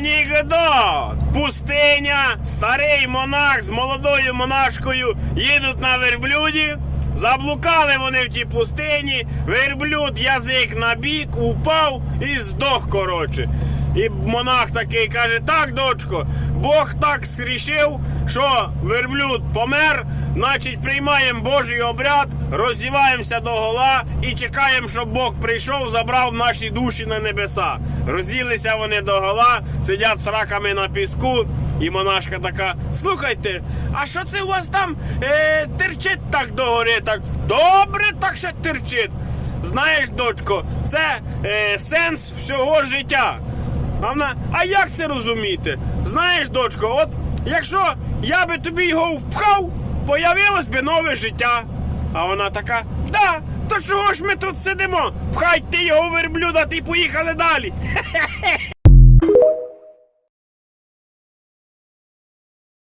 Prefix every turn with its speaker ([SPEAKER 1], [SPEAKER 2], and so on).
[SPEAKER 1] Анекдот! Пустиня, старий монах з молодою монашкою їдуть на верблюді. Заблукали вони в тій пустині, верблюд язик на бік, упав і здох, коротше. І монах такий каже: так, дочко, Бог так срішив, що верблюд помер, значить приймаємо Божий обряд, роздіваємося до гола і чекаємо, щоб Бог прийшов, забрав наші душі на небеса. Розділися вони до гола, сидять з раками на піску, і монашка така: слухайте, а що це у вас там е, терчить так догори? Так добре, так ще терчить. Знаєш, дочко, це е, сенс всього життя. А вона, а як це розуміти? Знаєш, дочко, от якщо я би тобі його впхав, появилось би нове життя. А вона така, да, то чого ж ми тут сидимо? Пхай ти його верблюда, ти поїхали далі.